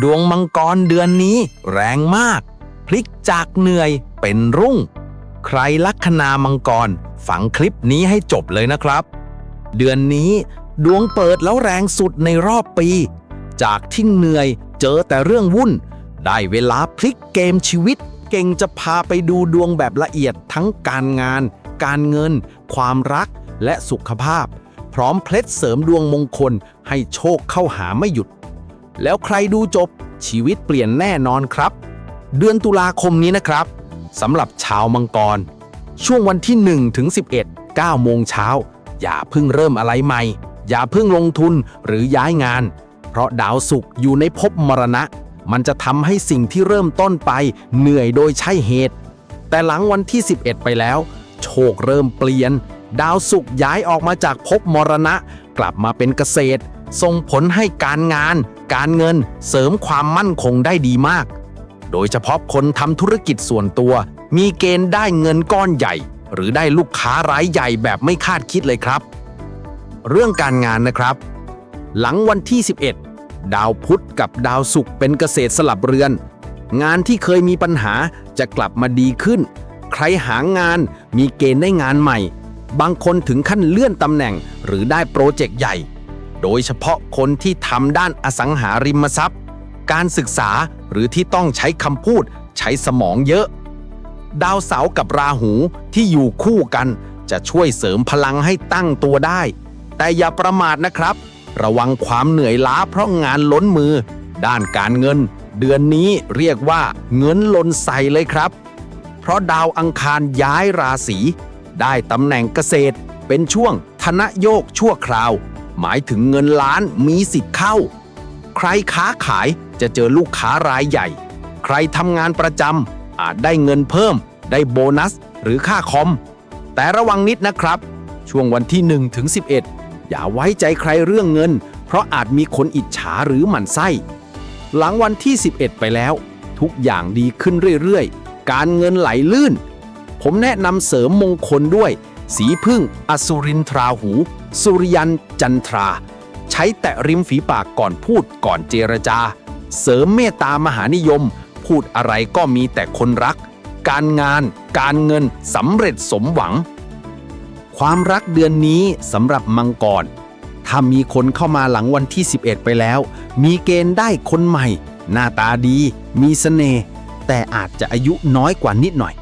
ดวงมังกรเดือนนี้แรงมาก พลิกจากเหนื่อยเป็นรุ่ง ใครลัคนามังกร ฝังคลิปนี้ให้จบเลยนะครับ เดือนนี้ดวงเปิดแล้วแรงสุดในรอบปี จากที่เหนื่อยเจอแต่เรื่องวุ่น ได้เวลาพลิกเกมชีวิต เก่งจะพาไปดูดวงแบบละเอียดทั้งการงาน การเงิน ความรักและสุขภาพ พร้อมเพล็ดเสริมดวงมงคลให้โชคเข้าหาไม่หยุด แล้วใครดูจบชีวิตเปลี่ยนแน่นอนครับ เดือนตุลาคมนี้นะครับสำหรับชาวมังกร ช่วงวันที่1ถึง11 9โมงเช้า อย่าเพิ่งเริ่มอะไรใหม่ อย่าเพิ่งลงทุนหรือย้ายงาน เพราะดาวศุกร์อยู่ในภพมรณะ มันจะทำให้สิ่งที่เริ่มต้นไป เหนื่อยโดยใช่เหตุ แต่หลังวันที่ 11 ไปแล้ว โชคเริ่มเปลี่ยน ดาวศุกร์ย้ายออกมาจากภพมรณะ กลับมาเป็นเกษตร ส่งผลให้การงาน การเงินเสริมความมั่นคงได้ดีมาก โดยเฉพาะคนทำธุรกิจส่วนตัว มีเกณฑ์ได้เงินก้อนใหญ่ หรือได้ลูกค้ารายใหญ่แบบไม่คาดคิดเลยครับ เรื่องการงานนะครับ หลังวันที่ 11 ดาวพุธกับดาวศุกร์เป็นเกษตรสลับเรือน งานที่เคยมีปัญหาจะกลับมาดีขึ้น ใครหางานมีเกณฑ์ได้งานใหม่ บางคนถึงขั้นเลื่อนตำแหน่งหรือได้โปรเจกต์ใหญ่ โดยเฉพาะคนที่ทำด้านอสังหาริมทรัพย์ การศึกษาหรือที่ต้องใช้คำพูดใช้สมองเยอะ ดาวเสาร์กับราหูที่อยู่คู่กัน จะช่วยเสริมพลังให้ตั้งตัวได้ แต่อย่าประมาทนะครับ ระวังความเหนื่อยล้าเพราะงานล้นมือ ด้านการเงิน เดือนนี้เรียกว่าเงินลนใส่เลยครับ เพราะดาวอังคารย้ายราศี ได้ตำแหน่งเกษตร เป็นช่วงธนโยกชั่วคราว หมายถึงเงินล้านมีสิทธิ์เข้า ใครค้าขายจะเจอลูกค้ารายใหญ่ ใครทำงานประจำอาจได้เงินเพิ่ม ได้โบนัส หรือค่าคอม แต่ระวังนิดนะครับ ช่วงวันที่1ถึง11 อย่าไว้ใจใครเรื่องเงิน เพราะอาจมีคนอิจฉาหรือหมั่นไส้ หลังวันที่ 11 ไปแล้ว ทุกอย่างดีขึ้นเรื่อยๆ การเงินไหลลื่น ผมแนะนำเสริมมงคลด้วย สีพึ่ง อสุรินทราหู สุริยันจันทรา ใช้แตะริมฝีปากก่อนพูดก่อนเจรจา เสริมเมตตามหานิยม พูดอะไรก็มีแต่คนรัก การงาน การเงินสำเร็จสมหวัง ความรักเดือนนี้สำหรับมังกรถ้ามีคนเข้ามาหลังวันที่ 11 ไปแล้ว มีเกณฑ์ได้คนใหม่ หน้าตาดี มีเสน่ห์แต่อาจจะอายุน้อยกว่านิดหน่อย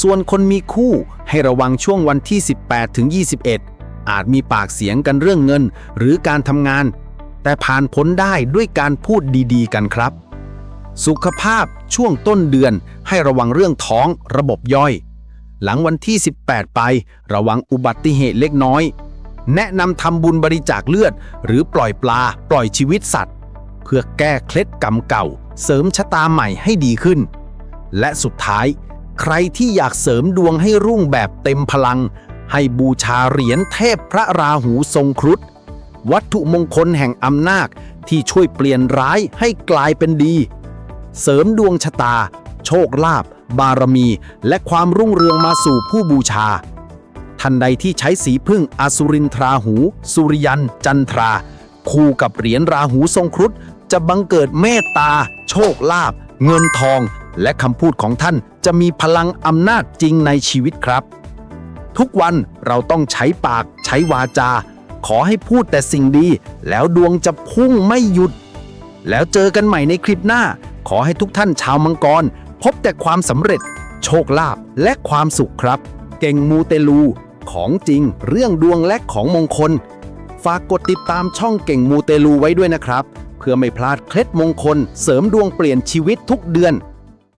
ส่วนคนมีคู่ให้ระวังช่วงวันที่ 18ถึง21 อาจมีปากเสียงกันเรื่องเงินหรือการทำงาน แต่ผ่านพ้นได้ด้วยการพูดดีๆ กันครับ สุขภาพช่วงต้นเดือนให้ระวังเรื่องท้องระบบย่อย หลังวันที่ 18 ไประวังอุบัติเหตุเล็กน้อย แนะนำทำบุญบริจาคเลือด หรือปล่อยปลา ปล่อยชีวิตสัตว์ เพื่อแก้เคล็ดกรรมเก่า เสริมชะตาใหม่ให้ดีขึ้น และสุดท้าย ใครที่อยากเสริมดวงให้รุ่งแบบเต็มพลัง ให้บูชาเหรียญเทพพระราหูทรงครุฑวัตถุมงคลแห่งอำนาจที่ช่วยเปลี่ยนร้ายให้กลายเป็นดี เสริมดวงชะตา โชคลาภบารมี และความรุ่งเรืองมาสู่ผู้บูชาท่านใดที่ใช้สีพึ่งอสุรินทราหู สุริยัน จันทรา คู่กับเหรียญราหูทรงครุฑจะบังเกิดเมตตา โชคลาภเงินทอง และคำพูดของท่านจะมีพลังอำนาจจริงในชีวิตครับ ทุกวันเราต้องใช้ปากใช้วาจา ขอให้พูดแต่สิ่งดี แล้วดวงจะพุ่งไม่หยุด แล้วเจอกันใหม่ในคลิปหน้า ขอให้ทุกท่านชาวมังกร พบแต่ความสำเร็จ โชคลาภและความสุขครับ เก่งมูเตลู ของจริง เรื่องดวงและของมงคล ฝากกดติดตามช่องเก่งมูเตลูไว้ด้วยนะครับ เพื่อไม่พลาดเคล็ดมงคล เสริมดวงเปลี่ยนชีวิตทุกเดือน